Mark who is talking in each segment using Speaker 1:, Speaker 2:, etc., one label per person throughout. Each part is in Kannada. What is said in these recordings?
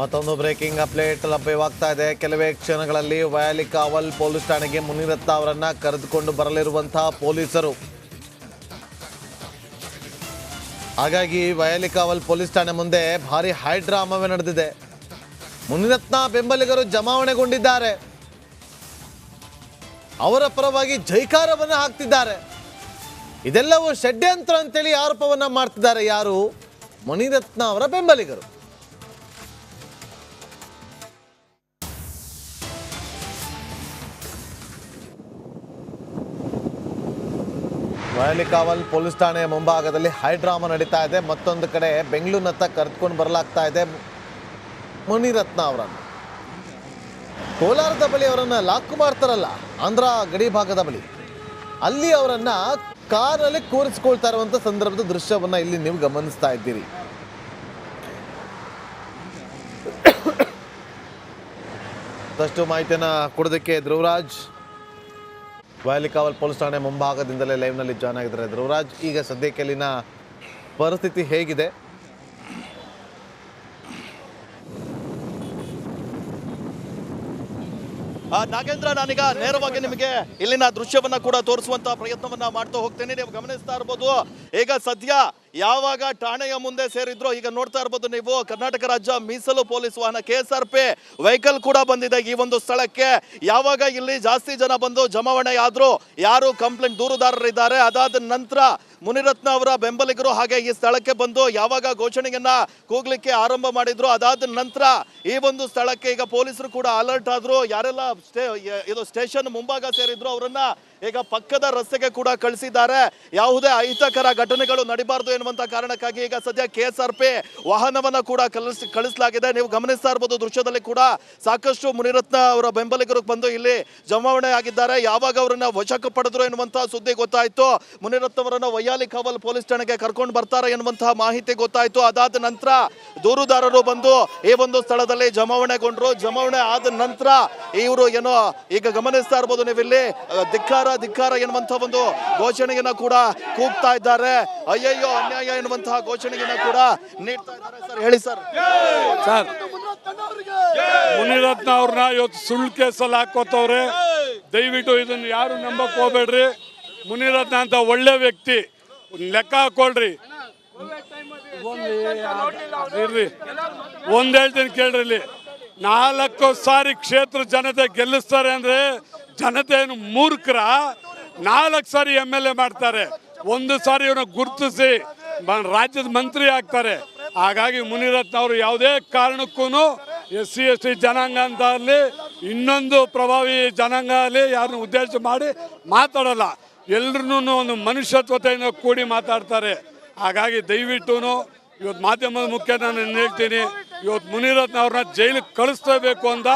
Speaker 1: ಮತ್ತೊಂದು ಬ್ರೇಕಿಂಗ್ ಅಪ್ಡೇಟ್ ಲಭ್ಯವಾಗ್ತಾ ಇದೆ. ಕೆಲವೇ ಕ್ಷಣಗಳಲ್ಲಿ ವಯಾಲಿ ಕಾವಲ್ ಪೊಲೀಸ್ ಠಾಣೆಗೆ ಮುನಿರತ್ನ ಅವರನ್ನ ಕರೆದುಕೊಂಡು ಬರಲಿರುವಂತಹ ಪೊಲೀಸರು. ಹಾಗಾಗಿ ವಯಾಲಿ ಕಾವಲ್ ಪೊಲೀಸ್ ಠಾಣೆ ಮುಂದೆ ಭಾರಿ ಹೈ ಡ್ರಾಮವೇ ನಡೆದಿದೆ. ಮುನಿರತ್ನ ಬೆಂಬಲಿಗರು ಜಮಾವಣೆಗೊಂಡಿದ್ದಾರೆ. ಅವರ ಪರವಾಗಿ ಜೈಕಾರವನ್ನು ಹಾಕ್ತಿದ್ದಾರೆ. ಇದೆಲ್ಲವೂ ಷಡ್ಯಂತ್ರ ಅಂತೇಳಿ ಆರೋಪವನ್ನ ಮಾಡ್ತಿದ್ದಾರೆ ಯಾರು? ಮುನಿರತ್ನ ಅವರ ಬೆಂಬಲಿಗರು. ಕಾವಲ್ ಪೊಲೀಸ್ ಠಾಣೆಯ ಮುಂಭಾಗದಲ್ಲಿ ಹೈಡ್ರಾಮಾ ನಡೀತಾ ಇದೆ. ಮತ್ತೊಂದು ಕಡೆ ಬೆಂಗಳೂರಿನತ್ತ ಕರೆದುಕೊಂಡು ಬರಲಾಗ್ತಾ ಇದೆ ಮುನಿರತ್ನ ಅವರನ್ನು. ಕೋಲಾರದ ಬಳಿ ಅವರನ್ನು ಲಾಕು ಮಾಡ್ತಾರಲ್ಲ, ಆಂಧ್ರ ಗಡಿ ಭಾಗದ ಬಳಿ. ಅಲ್ಲಿ ಅವರನ್ನ ಕಾರಲ್ಲಿ ಕೂರಿಸ್ಕೊಳ್ತಾ ಇರುವಂಥ ಸಂದರ್ಭದ ದೃಶ್ಯವನ್ನ ಇಲ್ಲಿ ನೀವು ಗಮನಿಸ್ತಾ ಇದ್ದೀರಿ. ಮತ್ತಷ್ಟು ಮಾಹಿತಿಯನ್ನು ಕೊಡೋದಕ್ಕೆ ಧ್ರುವರಾಜ್ ವಾಯಲಿಕಾವಲ್ ಪೊಲೀಸ್ ಠಾಣೆ ಮುಂಭಾಗದಿಂದಲೇ ಲೈವ್ನಲ್ಲಿ ಜಾಯ್ನ್ ಆಗಿದ್ದಾರೆ ಧ್ರುವರಾಜ್. ಈಗ ಸದ್ಯಕ್ಕೆ ಅಲ್ಲಿನ ಪರಿಸ್ಥಿತಿ ಹೇಗಿದೆ?
Speaker 2: ನಾಗೇಂದ್ರ, ನಾನೀಗ ನೇರವಾಗಿ ನಿಮಗೆ ಇಲ್ಲಿನ ದೃಶ್ಯವನ್ನ ಕೂಡ ತೋರಿಸುವಂತ ಪ್ರಯತ್ನವನ್ನ ಮಾಡ್ತಾ ಹೋಗ್ತೇನೆ. ನೀವು ಗಮನಿಸ್ತಾ ಇರ್ಬೋದು. ಈಗ ಸದ್ಯ ಯಾವಾಗ ಠಾಣೆಯ ಮುಂದೆ ಸೇರಿದ್ರು ಈಗ ನೋಡ್ತಾ ಇರ್ಬೋದು ನೀವು. ಕರ್ನಾಟಕ ರಾಜ್ಯ ಮೀಸಲು ಪೊಲೀಸ್ ವಾಹನ K S R P vehicle ಕೂಡ ಬಂದಿದೆ ಈ ಒಂದು ಸ್ಥಳಕ್ಕೆ. ಯಾವಾಗ ಇಲ್ಲಿ ಜಾಸ್ತಿ ಜನ ಬಂದು ಜಮಾವಣೆ ಆದ್ರು ಯಾರು ಕಂಪ್ಲೇಂಟ್ ದೂರುದಾರರಿದ್ದಾರೆ. ಅದಾದ ನಂತರ ಮುನಿರತ್ನ ಅವರ ಬೆಂಬಲಿಗರು ಹಾಗೆ ಈ ಸ್ಥಳಕ್ಕೆ ಬಂದು ಯಾವಾಗ ಘೋಷಣೆಯನ್ನ ಕೂಗ್ಲಿಕ್ಕೆ ಆರಂಭ ಮಾಡಿದ್ರು. ಅದಾದ ನಂತರ ಈ ಒಂದು ಸ್ಥಳಕ್ಕೆ ಈಗ ಪೊಲೀಸರು ಕೂಡ ಅಲರ್ಟ್ ಆದ್ರು. ಯಾರೆಲ್ಲ ಸ್ಟೇ, ಇದು ಸ್ಟೇಷನ್ ಮುಂಭಾಗ ಸೇರಿದ್ರು, ಅವರನ್ನ ಈಗ ಪಕ್ಕದ ರಸ್ತೆಗೆ ಕೂಡ ಕಳಿಸಿದ್ದಾರೆ. ಯಾವುದೇ ಅಹಿತಕರ ಘಟನೆಗಳು ನಡಿಬಾರ್ದು ಎನ್ನುವಂತ ಕಾರಣಕ್ಕಾಗಿ ಈಗ ಸದ್ಯ ಕೆ ಎಸ್ ಆರ್ ಪಿ ವಾಹನವನ್ನ ಕೂಡ ಕಳಿಸ್, ಕಳಿಸಲಾಗಿದೆ. ನೀವು ಗಮನಿಸ್ತಾ ಇರ್ಬೋದು ದೃಶ್ಯದಲ್ಲಿ ಕೂಡ ಸಾಕಷ್ಟು ಮುನಿರತ್ನ ಅವರ ಬೆಂಬಲಿಗರು ಬಂದು ಇಲ್ಲಿ ಜಮಾವಣೆ ಆಗಿದ್ದಾರೆ ಯಾವಾಗ ಅವರನ್ನ ವಶಕ್ಕೆ ಪಡೆದ್ರು ಎನ್ನುವಂತಹ ಸುದ್ದಿ ಗೊತ್ತಾಯ್ತು. ಮುನಿರತ್ನ ಅವರನ್ನ ವೈಯಾಲಿ ಕಾವಲ್ ಪೊಲೀಸ್ ಠಾಣೆಗೆ ಕರ್ಕೊಂಡು ಬರ್ತಾರೆ ಎನ್ನುವಂತಹ ಮಾಹಿತಿ ಗೊತ್ತಾಯ್ತು. ಅದಾದ ನಂತರ ದೂರುದಾರರು ಬಂದು ಈ ಒಂದು ಸ್ಥಳದಲ್ಲಿ ಜಮಾವಣೆಗೊಂಡ್ರು. ಜಮಾವಣೆ ಆದ ನಂತರ ಇವರು ಏನೋ ಈಗ ಗಮನಿಸ್ತಾ ಇರ್ಬೋದು ನೀವಿಲ್ಲಿ. ಧಿಕ್ಕಾರ ಧಿಕ್ಕಾರ ಎನ್ನುವಂತಹ ಒಂದು ಘೋಷಣೆಯನ್ನ ಕೂಡ ಕೂಗ್ತಾ ಇದ್ದಾರೆ. ಅಯ್ಯಯ್ಯೋ ಅನ್ಯಾಯ ಎನ್ನುವಂತಹ ಘೋಷಣೆಯನ್ನ ಕೂಡ ನೀಡ್ತಾ ಇದ್ದಾರೆ ಸರ್. ಹೇಳಿ ಸರ್.
Speaker 3: ಸರ್ ಮುನಿರತ್ನ ಅವ್ರನ್ನ ಇವತ್ತು ಸುಳ್ಳು ಕೇಸಲ್ಲಿ ಹಾಕೋತವ್ರೆ. ದಯವಿಟ್ಟು ಇದನ್ನ ಯಾರು ನಂಬಕ್ ಹೋಗ್ಬೇಡ್ರಿ. ಮುನಿರತ್ನ ಅಂತ ಒಳ್ಳೆ ವ್ಯಕ್ತಿ. ಲೆಕ್ಕ ಹಾಕೊಳ್ರಿ. ಒಂದ್ ಇರ್ರಿ ಒಂದ್ ಹೇಳ್ತೀನಿ ಕೇಳ್ರಿ ಇಲ್ಲಿ. ನಾಲ್ಕು ಸಾರಿ ಕ್ಷೇತ್ರ ಜನತೆ ಗೆಲ್ಲಿಸ್ತಾರೆ ಅಂದ್ರೆ ಜನತೆ ಏನು ಮೂರ್ಖರ ನಾಲ್ಕು ಸಾರಿ ಎಂ ಎಲ್ ಎ ಮಾಡ್ತಾರೆ. ಒಂದು ಸಾರಿ ಇವನ ಗುರುತಿಸಿ ರಾಜ್ಯದ ಮಂತ್ರಿ ಆಗ್ತಾರೆ. ಹಾಗಾಗಿ ಮುನಿರತ್ನ ಅವರು ಯಾವುದೇ ಕಾರಣಕ್ಕೂ ಎಸ್ ಸಿ, ಎಸ್ ಟಿ ಜನಾಂಗ ಅಂತ ಆಗಲಿ, ಇನ್ನೊಂದು ಪ್ರಭಾವಿ ಜನಾಂಗ ಆಗಲಿ ಯಾರನ್ನ ಉದ್ದೇಶ ಮಾಡಿ ಮಾತಾಡಲ್ಲ. ಎಲ್ರೂ ಒಂದು ಮನುಷ್ಯತ್ವತೆಯಿಂದ ಕೂಡಿ ಮಾತಾಡ್ತಾರೆ. ಹಾಗಾಗಿ ದಯವಿಟ್ಟು ಇವತ್ತು ಮಾಧ್ಯಮದ ಮುಖ್ಯ ನಾನು ಹೇಳ್ತೀನಿ, ಇವತ್ತು ಮುನಿರತ್ನ ಅವ್ರನ್ನ ಜೈಲಿಗೆ ಕಳಿಸ್ತೇಬೇಕು ಅಂತ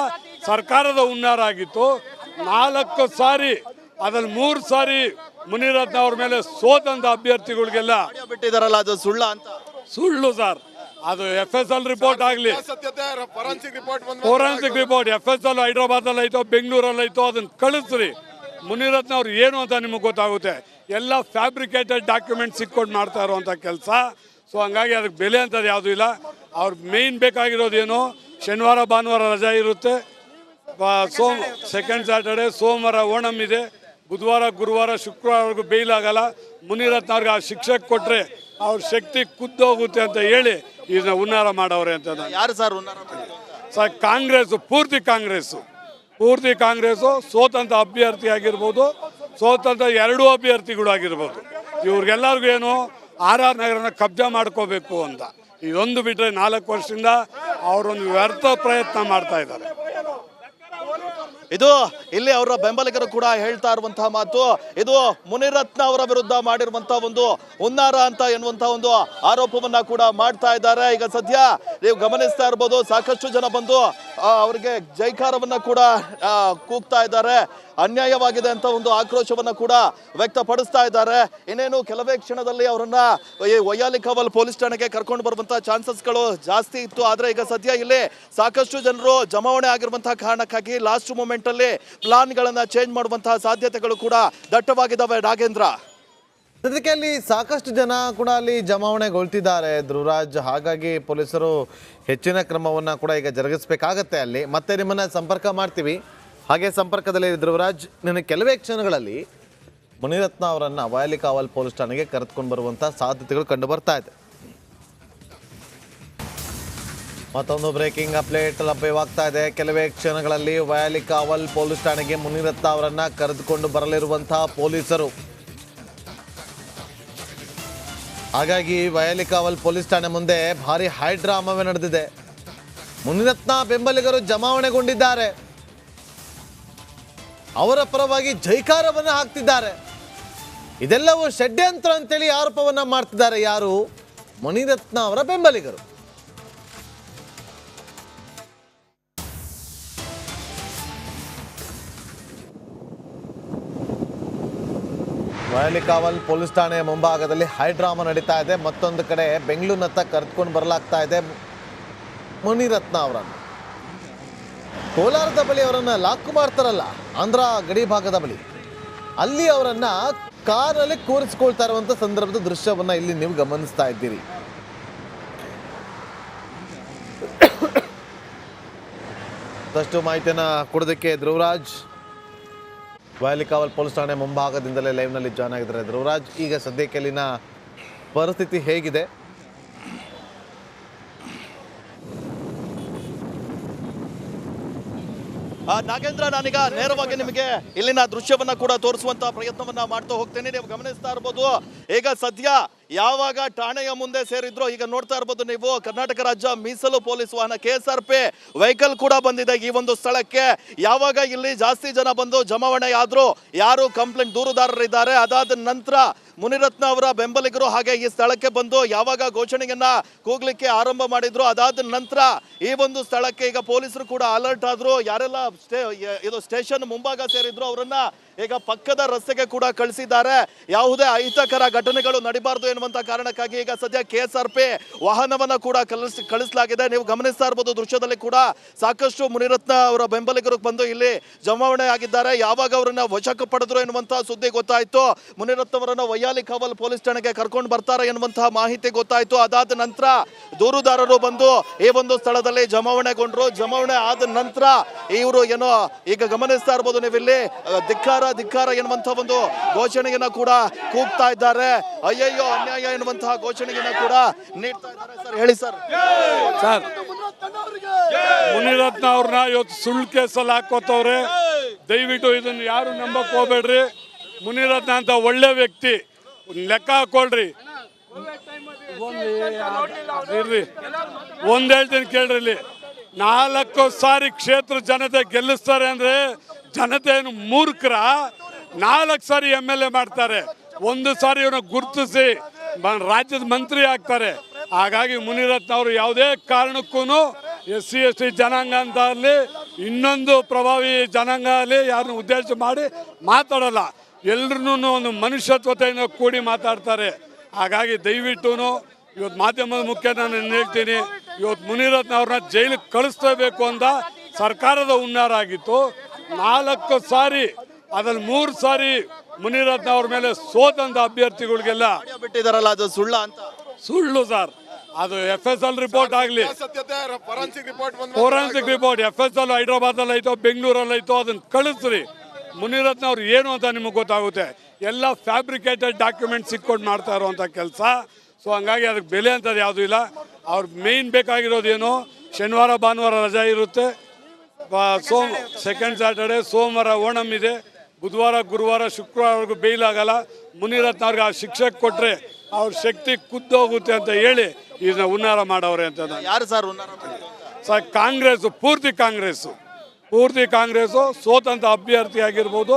Speaker 3: ಸರ್ಕಾರದ ಹುನ್ನಾರ ಆಗಿತ್ತು. ನಾಲ್ಕು ಸಾರಿ ಅದ್ರಲ್ಲಿ ಮೂರು ಸಾರಿ ಮುನಿರತ್ನ ಅವ್ರ ಮೇಲೆ ಸೋತಂತ ಅಭ್ಯರ್ಥಿಗಳಿಗೆಲ್ಲ.
Speaker 2: ಬಿಟ್ಟಿದಾರಲ್ಲ ಅದು ಸುಳ್ಳ ಅಂತ.
Speaker 3: ಸುಳ್ಳು ಸರ್. ಅದು ಎಫ್ ಎಸ್ ಎಲ್ ರಿಪೋರ್ಟ್ ಆಗಲಿ.
Speaker 4: ಸತ್ಯತೆ ಫಾರೆನ್ಸಿಕ್ ರಿಪೋರ್ಟ್ ಬಂದ
Speaker 3: forensic report F S L ಹೈದ್ರಾಬಾದಲ್ಲಿ ಐತೋ ಬೆಂಗಳೂರಲ್ಲಿ ಐತೋ ಅದನ್ನ ಕಳಿಸ್ರಿ. ಮುನಿರತ್ನ ಅವ್ರು ಏನು ಅಂತ ನಿಮಗೆ ಗೊತ್ತಾಗುತ್ತೆ. ಎಲ್ಲ ಫ್ಯಾಬ್ರಿಕೇಟೆಡ್ ಡಾಕ್ಯುಮೆಂಟ್ ಸಿಕ್ಕೊಂಡು ಮಾಡ್ತಾ ಇರುವಂಥ ಕೆಲಸ. ಸೊ ಹಂಗಾಗಿ ಅದಕ್ಕೆ ಬೆಲೆ ಅಂತದ್ದು ಯಾವುದೂ ಇಲ್ಲ. ಅವ್ರ ಮೇಯ್ನ್ ಬೇಕಾಗಿರೋದೇನು ಶನಿವಾರ ಭಾನುವಾರ ರಜಾ ಇರುತ್ತೆ. ಸೋಮ ಸೆಕೆಂಡ್ ಸ್ಯಾಟರ್ಡೆ ಸೋಮವಾರ ಓಣಂ ಇದೆ. ಬುಧವಾರ ಗುರುವಾರ ಶುಕ್ರವಾರವರೆಗೂ ಬೇಲ್ ಆಗಲ್ಲ. ಮುನಿರತ್ನ ಅವ್ರಿಗೆ ಆ ಶಿಕ್ಷಕ್ ಕೊಟ್ಟರೆ ಅವ್ರ ಶಕ್ತಿ ಕುದ್ದೋಗುತ್ತೆ ಅಂತ ಹೇಳಿ ಇದನ್ನ ಉನ್ನಾರ ಮಾಡವ್ರೆ ಅಂತ ನಾನು.
Speaker 2: ಯಾರು ಸರ್ ಸರ್ ಮಾಡಿದ್ದು?
Speaker 3: ಸ ಕಾಂಗ್ರೆಸ್ ಪೂರ್ತಿ ಕಾಂಗ್ರೆಸ್ಸು. ಪೂರ್ತಿ ಕಾಂಗ್ರೆಸ್ ಸೋತಂತ ಅಭ್ಯರ್ಥಿ ಆಗಿರ್ಬೋದು ಸೋತಂತ ಎರಡೂ ಅಭ್ಯರ್ಥಿಗಳು ಆಗಿರ್ಬೋದು. ಇವ್ರಿಗೆಲ್ಲರಿಗೂ ಏನು ಆರ್ ಆರ್ ನಗರನ ಕಬ್ಜಾ ಮಾಡ್ಕೋಬೇಕು ಅಂತ. ಇದೊಂದು ಬಿಟ್ಟರೆ ನಾಲ್ಕು ವರ್ಷದಿಂದ ಅವರೊಂದು ವ್ಯರ್ಥ ಪ್ರಯತ್ನ ಮಾಡ್ತಾ ಇದ್ದಾರೆ.
Speaker 2: ಇದು ಇಲ್ಲಿ ಅವರ ಬೆಂಬಲಿಗರು ಕೂಡ ಹೇಳ್ತಾ ಇರುವಂತಹ ಮಾತು, ಇದು ಮುನಿರತ್ನ ಅವರ ವಿರುದ್ಧ ಮಾಡಿರುವಂತಹ ಒಂದು ಹುನ್ನಾರ ಅಂತ ಎನ್ನುವಂತಹ ಒಂದು ಆರೋಪವನ್ನ ಕೂಡ ಮಾಡ್ತಾ ಇದ್ದಾರೆ. ಈಗ ಸದ್ಯ ನೀವು ಗಮನಿಸ್ತಾ ಇರ್ಬೋದು, ಸಾಕಷ್ಟು ಜನ ಬಂದು ಅವರಿಗೆ ಜೈಕಾರವನ್ನ ಕೂಡ ಕೂಗ್ತಾ ಇದ್ದಾರೆ. ಅನ್ಯಾಯವಾಗಿದೆ ಅಂತ ಒಂದು ಆಕ್ರೋಶವನ್ನ ಕೂಡ ವ್ಯಕ್ತಪಡಿಸ್ತಾ ಇದ್ದಾರೆ. ಇನ್ನೇನು ಕೆಲವೇ ಕ್ಷಣದಲ್ಲಿ ಅವರನ್ನ ಈ ವೈಯಾಲಿಕಾವಲ್ ಪೊಲೀಸ್ ಠಾಣೆಗೆ ಕರ್ಕೊಂಡು ಬರುವಂತಹ ಚಾನ್ಸಸ್ಗಳು ಜಾಸ್ತಿ ಇತ್ತು. ಆದರೆ ಈಗ ಸದ್ಯ ಇಲ್ಲಿ ಸಾಕಷ್ಟು ಜನರು ಜಮಾವಣೆ ಆಗಿರುವಂತಹ ಕಾರಣಕ್ಕಾಗಿ ಲಾಸ್ಟ್ ಮೂಮೆಂಟ್ ಅಲ್ಲಿ ಪ್ಲಾನ್ಗಳನ್ನ ಚೇಂಜ್ ಮಾಡುವಂತಹ ಸಾಧ್ಯತೆಗಳು ಕೂಡ ದಟ್ಟವಾಗಿದ್ದಾವೆ. ನಾಗೇಂದ್ರ
Speaker 1: ಸದ್ಯಕ್ಕೆ ಅಲ್ಲಿ ಸಾಕಷ್ಟು ಜನ ಕೂಡ ಅಲ್ಲಿ ಜಮಾವಣೆಗೊಳ್ತಿದ್ದಾರೆ, ಧ್ರುವರಾಜ್. ಹಾಗಾಗಿ ಪೊಲೀಸರು ಹೆಚ್ಚಿನ ಕ್ರಮವನ್ನು ಕೂಡ ಈಗ ಜರುಗಿಸಬೇಕಾಗತ್ತೆ ಅಲ್ಲಿ. ಮತ್ತೆ ನಿಮ್ಮನ್ನು ಸಂಪರ್ಕ ಮಾಡ್ತೀವಿ. ಹಾಗೆ ಸಂಪರ್ಕದಲ್ಲಿ ಧ್ರುವರಾಜ್, ನಿನ್ನ ಕೆಲವೇ ಕ್ಷಣಗಳಲ್ಲಿ ಮುನಿರತ್ನ ಅವರನ್ನು ವಯಲಿ ಕಾವಲ್ ಪೊಲೀಸ್ ಠಾಣೆಗೆ ಕರೆದುಕೊಂಡು ಬರುವಂಥ ಸಾಧ್ಯತೆಗಳು ಕಂಡು ಬರ್ತಾ ಇದೆ. ಮತ್ತೊಂದು ಬ್ರೇಕಿಂಗ್ ಅಪ್ಡೇಟ್ ಲಭ್ಯವಾಗ್ತಾ ಇದೆ. ಕೆಲವೇ ಕ್ಷಣಗಳಲ್ಲಿ ವಯಾಲಿ ಕಾವಲ್ ಪೊಲೀಸ್ ಠಾಣೆಗೆ ಮುನಿರತ್ನ ಅವರನ್ನು ಕರೆದುಕೊಂಡು ಬರಲಿರುವಂತಹ ಪೊಲೀಸರು. ಹಾಗಾಗಿ ವಯಲಿಕಾವಲ್ ಪೊಲೀಸ್ ಠಾಣೆ ಮುಂದೆ ಭಾರಿ ಹೈ ಡ್ರಾಮವೇ ನಡೆದಿದೆ. ಮುನಿರತ್ನ ಬೆಂಬಲಿಗರು ಜಮಾವಣೆಗೊಂಡಿದ್ದಾರೆ. ಅವರ ಪರವಾಗಿ ಜೈಕಾರವನ್ನು ಹಾಕ್ತಿದ್ದಾರೆ. ಇದೆಲ್ಲವೂ ಷಡ್ಯಂತ್ರ ಅಂತೇಳಿ ಆರೋಪವನ್ನ ಮಾಡ್ತಿದ್ದಾರೆ ಯಾರು? ಮುನಿರತ್ನ ಅವರ ಬೆಂಬಲಿಗರು. ಕಾವಲ್ ಪೊಲೀಸ್ ಠಾಣೆಯ ಮುಂಭಾಗದಲ್ಲಿ ಹೈಡ್ರಾಮಾ ನಡೀತಾ ಇದೆ. ಮತ್ತೊಂದು ಕಡೆ ಬೆಂಗಳೂರಿನತ್ತ ಕರೆದುಕೊಂಡು ಬರಲಾಗ್ತಾ ಇದೆ ಮುನಿರತ್ನ ಅವರನ್ನು. ಕೋಲಾರದ ಬಳಿ ಅವರನ್ನ ಲಾಕ್ ಮಾಡ್ತಾರಲ್ಲ, ಆಂಧ್ರ ಗಡಿ ಭಾಗದ ಬಳಿ. ಅಲ್ಲಿ ಅವರನ್ನ ಕಾರಲ್ಲಿ ಕೂರಿಸ್ಕೊಳ್ತಾ ಇರುವಂತ ಸಂದರ್ಭದ ದೃಶ್ಯವನ್ನ ಇಲ್ಲಿ ನೀವು ಗಮನಿಸ್ತಾ ಇದ್ದೀರಿ. ಮತ್ತಷ್ಟು ಮಾಹಿತಿಯನ್ನ ಕೊಡೋದಕ್ಕೆ ಧ್ರುವರಾಜ್ ಕಾವಲ್ ಪೊಲೀಸ್ ಠಾಣೆ ಮುಂಭಾಗದಿಂದಲೇ ಲೈವ್ನಲ್ಲಿ ಜಾಯ್ನ್ ಆಗಿದ್ದಾರೆ ಧ್ರುವರಾಜ್. ಈಗ ಸದ್ಯಕ್ಕೆ ಅಲ್ಲಿನ ಪರಿಸ್ಥಿತಿ ಹೇಗಿದೆ?
Speaker 2: ನಾಗೇಂದ್ರ, ನಾನೀಗ ನೇರವಾಗಿ ನಿಮಗೆ ಇಲ್ಲಿನ ದೃಶ್ಯವನ್ನ ಕೂಡ ತೋರಿಸುವಂತ ಪ್ರಯತ್ನವನ್ನ ಮಾಡ್ತಾ ಹೋಗ್ತೇನೆ. ನೀವು ಗಮನಿಸ್ತಾ ಇರ್ಬೋದು. ಈಗ ಸದ್ಯ ಯಾವಾಗ ಠಾಣೆಯ ಮುಂದೆ ಸೇರಿದ್ರು ಈಗ ನೋಡ್ತಾ ಇರ್ಬೋದು ನೀವು. ಕರ್ನಾಟಕ ರಾಜ್ಯ ಮೀಸಲು ಪೊಲೀಸ್ ವಾಹನ K S R P vehicle ಕೂಡ ಬಂದಿದೆ ಈ ಒಂದು ಸ್ಥಳಕ್ಕೆ. ಯಾವಾಗ ಇಲ್ಲಿ ಜಾಸ್ತಿ ಜನ ಬಂದು ಜಮಾವಣೆ ಆದ್ರು ಯಾರು ಕಂಪ್ಲೇಂಟ್ ದೂರುದಾರರಿದ್ದಾರೆ. ಅದಾದ ನಂತರ ಮುನಿರತ್ನ ಅವರ ಬೆಂಬಲಿಗರು ಹಾಗೆ ಈ ಸ್ಥಳಕ್ಕೆ ಬಂದು ಯಾವಾಗ ಘೋಷಣೆಯನ್ನ ಕೂಗ್ಲಿಕ್ಕೆ ಆರಂಭ ಮಾಡಿದ್ರು. ಅದಾದ ನಂತರ ಈ ಒಂದು ಸ್ಥಳಕ್ಕೆ ಈಗ ಪೊಲೀಸರು ಕೂಡ ಅಲರ್ಟ್ ಆದ್ರು. ಯಾರೆಲ್ಲ ಇದು ಸ್ಟೇಷನ್ ಮುಂಭಾಗ ಸೇರಿದ್ರು, ಅವರನ್ನ ಈಗ ಪಕ್ಕದ ರಸ್ತೆಗೆ ಕೂಡ ಕಳಿಸಿದ್ದಾರೆ. ಯಾವುದೇ ಅಹಿತಕರ ಘಟನೆಗಳು ನಡಿಬಾರ್ದು ಎನ್ನುವಂತ ಕಾರಣಕ್ಕಾಗಿ ಈಗ ಸದ್ಯ ಕೆ ಆರ್ ಪಿ ವಾಹನವನ್ನ ಕೂಡ ಕಳಿಸ್ ಕಳಿಸಲಾಗಿದೆ. ನೀವು ಗಮನಿಸ್ತಾ ಇರಬಹುದು ದೃಶ್ಯದಲ್ಲಿ ಕೂಡ ಸಾಕಷ್ಟು ಮುನಿರತ್ನ ಅವರ ಬೆಂಬಲಿಗರು ಬಂದು ಇಲ್ಲಿ ಜಮಾವಣೆ ಆಗಿದ್ದಾರೆ. ಯಾವಾಗ ಅವರನ್ನ ವಶಕ್ಕೆ ಪಡೆದ್ರು ಎನ್ನುವಂತಹ ಸುದ್ದಿ ಗೊತ್ತಾಯ್ತು. ಮುನಿರತ್ನ ಅವರನ್ನ ವೈಯಾಲಿ ಕಾವಲ್ ಪೊಲೀಸ್ ಠಾಣೆಗೆ ಕರ್ಕೊಂಡು ಬರ್ತಾರೆ ಎನ್ನುವಂತಹ ಮಾಹಿತಿ ಗೊತ್ತಾಯ್ತು. ಅದಾದ ನಂತರ ದೂರುದಾರರು ಬಂದು ಈ ಒಂದು ಸ್ಥಳದಲ್ಲಿ ಜಮಾವಣೆಗೊಂಡ್ರು. ಜಮಾವಣೆ ಆದ ನಂತರ ಇವರು ಏನೋ ಈಗ ಗಮನಿಸ್ತಾ ಇರ್ಬೋದು ನೀವಿಲ್ಲಿ ಅಹ್, ಧಿಕ್ಕಾರ ಧಿಕ್ಕಾರ ಎನ್ನುವಂತಹ ಒಂದು ಘೋಷಣೆಯನ್ನ ಕೂಡ ಕೂಗ್ತಾ ಇದ್ದಾರೆ. ಅಯ್ಯಯ್ಯೋ ಅನ್ಯಾಯ ಎನ್ನುವಂತಹ ಘೋಷಣೆಯನ್ನ ಕೂಡ ನೀಡ್ತಾ ಇದ್ದಾರೆ ಸರ್. ಹೇಳಿ ಸರ್.
Speaker 3: ಸರ್ ಮುನಿರತ್ನ ಅವ್ರನ್ನ ಇವತ್ತು ಸುಳ್ಳು ಕೇಸಲ್ಲಿ ಹಾಕೋತವ್ರೆ ದಯವಿಟ್ಟು ಇದನ್ನ ಯಾರು ನಂಬಕ್ ಹೋಗ್ಬೇಡ್ರಿ. ಮುನಿರತ್ನ ಅಂತ ಒಳ್ಳೆ ವ್ಯಕ್ತಿ. ಲೆಕ್ಕ ಹಾಕೊಳ್ರಿ. ಇರ್ರಿ ಒಂದ್ ಹೇಳ್ತೀನಿ ಕೇಳ್ರಿ ಇಲ್ಲಿ. ನಾಲ್ಕು ಸಾರಿ ಕ್ಷೇತ್ರ ಜನತೆ ಗೆಲ್ಲಿಸ್ತಾರೆ ಅಂದ್ರೆ ಜನತೆ ಏನು ಮೂರ್ಖರ ನಾಲ್ಕು ಸಾರಿ ಎಂ ಎಲ್ ಎ ಮಾಡ್ತಾರೆ. ಒಂದು ಸಾರಿ ಇವನ ಗುರುತಿಸಿ ರಾಜ್ಯದ ಮಂತ್ರಿ ಆಗ್ತಾರೆ. ಹಾಗಾಗಿ ಮುನಿರತ್ನ ಅವರು ಯಾವುದೇ ಕಾರಣಕ್ಕೂ ಎಸ್ ಸಿ, ಎಸ್ ಟಿ ಜನಾಂಗ ಅಂತ ಆಗಲಿ, ಇನ್ನೊಂದು ಪ್ರಭಾವಿ ಜನಾಂಗ ಆಗಲಿ ಯಾರನ್ನ ಉದ್ದೇಶ ಮಾಡಿ ಮಾತಾಡಲ್ಲ. ಎಲ್ರೂ ಒಂದು ಮನುಷ್ಯತ್ವತೆಯಿಂದ ಕೂಡಿ ಮಾತಾಡ್ತಾರೆ. ಹಾಗಾಗಿ ದಯವಿಟ್ಟು ಇವತ್ತು ಮಾಧ್ಯಮದ ಮುಖ್ಯ ನಾನು ಹೇಳ್ತೀನಿ, ಇವತ್ತು ಮುನಿರತ್ನ ಅವ್ರನ್ನ ಜೈಲಿಗೆ ಕಳಿಸ್ತೇಬೇಕು ಅಂತ ಸರ್ಕಾರದ ಹುನ್ನಾರ ಆಗಿತ್ತು. ನಾಲ್ಕು ಸಾರಿ ಅದ್ರಲ್ಲಿ ಮೂರು ಸಾರಿ ಮುನಿರತ್ನ ಅವ್ರ ಮೇಲೆ ಸೋತಂತ ಅಭ್ಯರ್ಥಿಗಳಿಗೆಲ್ಲ
Speaker 2: ಬಿಟ್ಟಿದಾರಲ್ಲ ಅದು ಸುಳ್ಳ ಅಂತ?
Speaker 3: ಸುಳ್ಳು ಸರ್. ಅದು ಎಫ್ ಎಸ್ ಎಲ್ ರಿಪೋರ್ಟ್ ಆಗಲಿ.
Speaker 4: ಸತ್ಯತೆ ಫಾರೆನ್ಸಿಕ್ ರಿಪೋರ್ಟ್ ಬಂದ
Speaker 3: forensic report F S L ಹೈದ್ರಾಬಾದಲ್ಲಿ ಐತೋ ಬೆಂಗಳೂರಲ್ಲಿ ಐತೋ ಅದನ್ನ ಕಳಿಸ್ರಿ. ಮುನಿರತ್ನ ಅವ್ರು ಏನು ಅಂತ ನಿಮಗೆ ಗೊತ್ತಾಗುತ್ತೆ? ಎಲ್ಲ ಫ್ಯಾಬ್ರಿಕೇಟೆಡ್ ಡಾಕ್ಯುಮೆಂಟ್ಸ್ ಸಿಕ್ಕೊಂಡು ಮಾಡ್ತಾ ಇರುವಂಥ ಕೆಲಸ. ಸೊ ಹಂಗಾಗಿ ಅದಕ್ಕೆ ಬೆಲೆ ಅಂತದ್ದು ಯಾವುದೂ ಇಲ್ಲ. ಅವ್ರ ಮೇಯ್ನ್ ಬೇಕಾಗಿರೋದೇನು ಶನಿವಾರ ಭಾನುವಾರ ರಜಾ ಇರುತ್ತೆ. ಸೋಮ ಸೆಕೆಂಡ್ ಸ್ಯಾಟರ್ಡೆ ಸೋಮವಾರ ಓಣಂ ಇದೆ. ಬುಧವಾರ ಗುರುವಾರ ಶುಕ್ರವಾರವರೆಗೂ ಬೇಲ್ ಆಗಲ್ಲ ಮುನಿರತ್ನ ಅವ್ರಿಗೆ ಆ ಶಿಕ್ಷೆ ಕೊಟ್ಟರೆ ಅವ್ರ ಶಕ್ತಿ ಕುದ್ದೋಗುತ್ತೆ ಅಂತ ಹೇಳಿ ಇದನ್ನ ಉನ್ನಾರ ಮಾಡವ್ರೆ ಅಂತ ನಾನು.
Speaker 2: ಯಾರು ಸರ್ ಉನ್ನಾರ?
Speaker 3: ಸರ್ ಕಾಂಗ್ರೆಸ್ ಪೂರ್ತಿ ಕಾಂಗ್ರೆಸ್ ಪೂರ್ತಿ ಕಾಂಗ್ರೆಸ್ಸು ಸೋತಂತ ಅಭ್ಯರ್ಥಿ ಆಗಿರ್ಬೋದು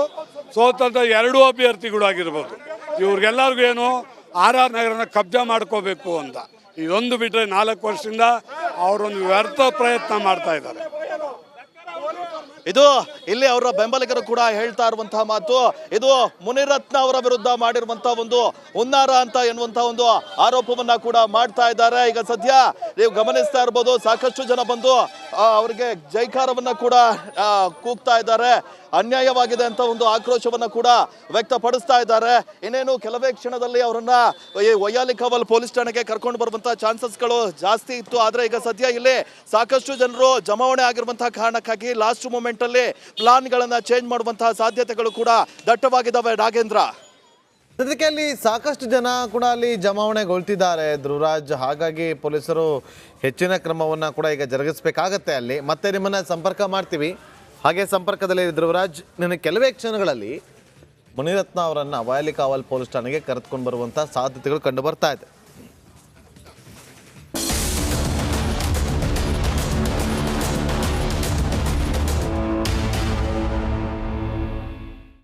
Speaker 3: ಸೋತಂತ ಎರಡೂ ಅಭ್ಯರ್ಥಿಗಳು ಆಗಿರ್ಬೋದು. ಇವ್ರಿಗೆಲ್ಲರಿಗೂ ಏನು ಆರ್ ಆರ್ ನಗರನ ಕಬ್ಜಾ ಮಾಡ್ಕೋಬೇಕು ಅಂತ. ಇದೊಂದು ಬಿಟ್ಟರೆ ನಾಲ್ಕು ವರ್ಷದಿಂದ ಅವರೊಂದು ವ್ಯರ್ಥ ಪ್ರಯತ್ನ ಮಾಡ್ತಾ ಇದ್ದಾರೆ.
Speaker 2: ಇದು ಇಲ್ಲಿ ಅವರ ಬೆಂಬಲಿಗರು ಕೂಡ ಹೇಳ್ತಾ ಇರುವಂತಹ ಮಾತು. ಇದು ಮುನಿರತ್ನ ಅವರ ವಿರುದ್ಧ ಮಾಡಿರುವಂತಹ ಒಂದು ಹುನ್ನಾರ ಅಂತ ಎನ್ನುವಂತಹ ಒಂದು ಆರೋಪವನ್ನ ಕೂಡ ಮಾಡ್ತಾ ಇದ್ದಾರೆ. ಈಗ ಸದ್ಯ ನೀವು ಗಮನಿಸ್ತಾ ಇರ್ಬೋದು, ಸಾಕಷ್ಟು ಜನ ಬಂದು ಅವರಿಗೆ ಜೈಕಾರವನ್ನ ಕೂಡ ಕೂಗ್ತಾ ಇದ್ದಾರೆ. ಅನ್ಯಾಯವಾಗಿದೆ ಅಂತ ಒಂದು ಆಕ್ರೋಶವನ್ನ ಕೂಡ ವ್ಯಕ್ತಪಡಿಸ್ತಾ ಇದ್ದಾರೆ. ಇನ್ನೇನು ಕೆಲವೇ ಕ್ಷಣದಲ್ಲಿ ಅವರನ್ನ ಈ ವೈಯಾಲಿಕಾವಲ್ ಪೊಲೀಸ್ ಠಾಣೆಗೆ ಕರ್ಕೊಂಡು ಬರುವಂತಹ ಚಾನ್ಸಸ್ಗಳು ಜಾಸ್ತಿ ಇತ್ತು. ಆದರೆ ಈಗ ಸದ್ಯ ಇಲ್ಲಿ ಸಾಕಷ್ಟು ಜನರು ಜಮಾವಣೆ ಆಗಿರುವಂತಹ ಕಾರಣಕ್ಕಾಗಿ ಲಾಸ್ಟ್ ಮೂಮೆಂಟ್ ಅಲ್ಲಿ ಪ್ಲಾನ್ಗಳನ್ನ ಚೇಂಜ್ ಮಾಡುವಂತಹ ಸಾಧ್ಯತೆಗಳು ಕೂಡ ದಟ್ಟವಾಗಿದ್ದಾವೆ. ನಾಗೇಂದ್ರ?
Speaker 1: ಸದ್ಯಕ್ಕೆ ಅಲ್ಲಿ ಸಾಕಷ್ಟು ಜನ ಕೂಡ ಅಲ್ಲಿ ಜಮಾವಣೆಗೊಳ್ತಿದ್ದಾರೆ ಧ್ರುವರಾಜ್. ಹಾಗಾಗಿ ಪೊಲೀಸರು ಹೆಚ್ಚಿನ ಕ್ರಮವನ್ನು ಕೂಡ ಈಗ ಜರುಗಿಸಬೇಕಾಗತ್ತೆ ಅಲ್ಲಿ. ಮತ್ತೆ ನಿಮ್ಮನ್ನು ಸಂಪರ್ಕ ಮಾಡ್ತೀವಿ. ಹಾಗೆ ಸಂಪರ್ಕದಲ್ಲಿ ಧ್ರುವರಾಜ್ ನಿನ್ನ ಕೆಲವೇ ಕ್ಷಣಗಳಲ್ಲಿ ಮುನಿರತ್ನ ಅವರನ್ನು ವಯಲಿಕಾವಲ್ ಪೊಲೀಸ್ ಠಾಣೆಗೆ ಕರೆದುಕೊಂಡು ಬರುವಂಥ ಸಾಧ್ಯತೆಗಳು ಕಂಡು ಬರ್ತಾ ಇದೆ.